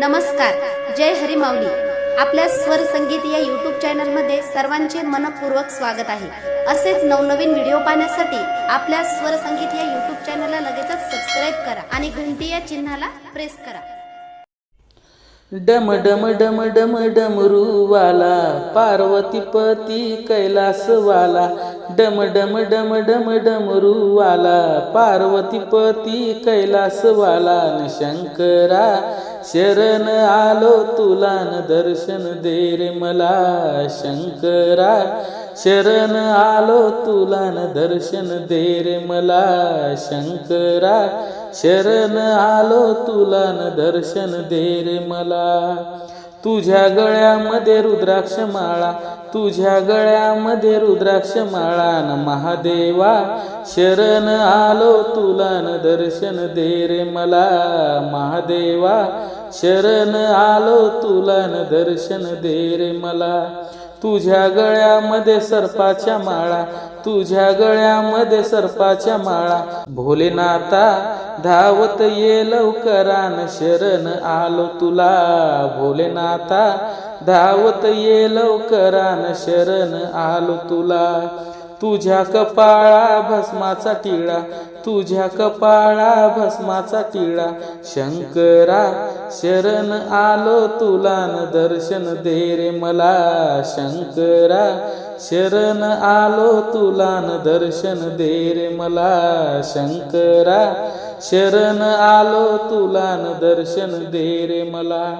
नमस्कार जय हरी माऊली आपल्या स्वर संगीत या यूट्यूब चॅनलमध्ये सर्वांचे मनपूर्वक स्वागत आहे. असेच नवनवीन व्हिडिओ पाहण्यासाठी आपल्या स्वर संगीत या यूट्यूब चॅनलला लगेचच सबस्क्राईब करा आणि घंटी या चिन्हाला प्रेस करा. डम डम डम डम डमरूवाला पार्वतीपती कैलासवाला डम डम डम डम डमरूवाला पार्वतीपती कैलासवाला न शंकरा शरण आलो तुला न दर्शन दे रे मला शंकरा शरण आलो तुला न दर्शन दे रे मला शंकरा शरण आलो तुला न दर्शन दे रे मला. तुझ्या गळ्यामध्ये रुद्राक्ष माळा तुझ्या गळ्यामध्ये रुद्राक्ष माळा न महादेवा. शरण आलो तुला न दर्शन दे रे मला महादेवा. शरण आलो तुला न दर्शन दे रे मला. तुझ्या गळ्यामध्ये सर्पाच्या माळा तुझ्या गळ्यामध्ये सर्पाच्या माळा. भोलेनाथा धावत ये लवकरान शरण आलो तुला. भोलेनाथा धावत ये लवकरान शरण आलो तुला. तुझ्या कपाळा भस्माचा टिळा तुझ्या कपाळा भस्माचा टिळा. शंकरा शरण आलो तुला न दर्शन दे रे मला. शंकरा शरण आलो तुला न दर्शन दे रे मला. शंकरा शरण आलो तुला न दर्शन दे रे मला.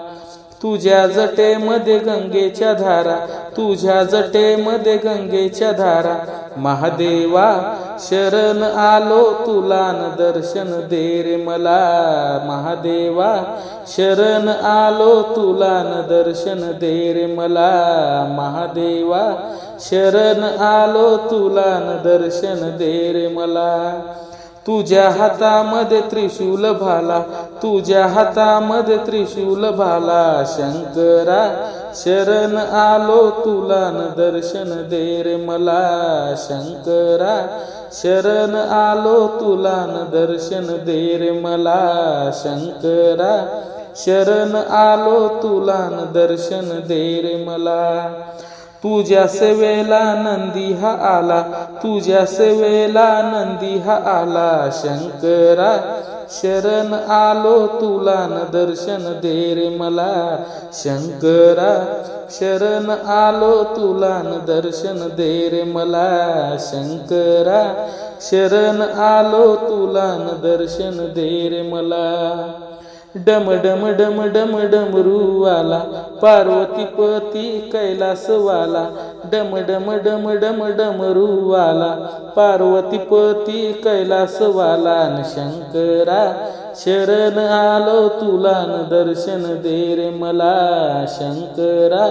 तुझ्या जटेमध्ये गंगेच्या धारा तुझ्या जटेमध्ये गंगेच्या धारा. महादेवा शरण आलो तुला न दर्शन दे रे मला. महादेवा शरण आलो तुला न दर्शन दे रे मला. महादेवा शरण आलो तुला न दर्शन दे रे मला. तुझ्या हातामध्ये त्रिशूल भाला तुझ्या हातामध्ये त्रिशूल भाला. शंकरा शरण आलो तुला न दर्शन दे रे मला. शंकरा शरण आलो तुला न दर्शन दे रे मला. शंकरा शरण आलो तुला न दर्शन दे रे मला. तुझ्या सेवेला नंदी हा आला तुझ्या सेवेला नंदी हा आला. शंकरा शरण आलो तुला न दर्शन दे रे मला. शंकरा शरण आलो तुला न दर्शन दे रे मला. शंकरा शरण आलो तुला न दर्शन दे रे मला. डम डम डम डम डमरूवाला पार्वती पती कैलासवाला डम डम डम डम डमरूवाला पार्वती पती कैलासवाला न शंकरा शरण आलो तुला न दर्शन दे रे मला शंकरा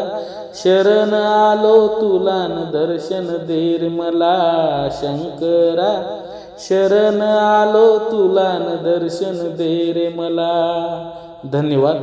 शरण आलो तुला न दर्शन दे रे मला शंकरा शरण आलो तुला न दर्शन दे रे मला. धन्यवाद.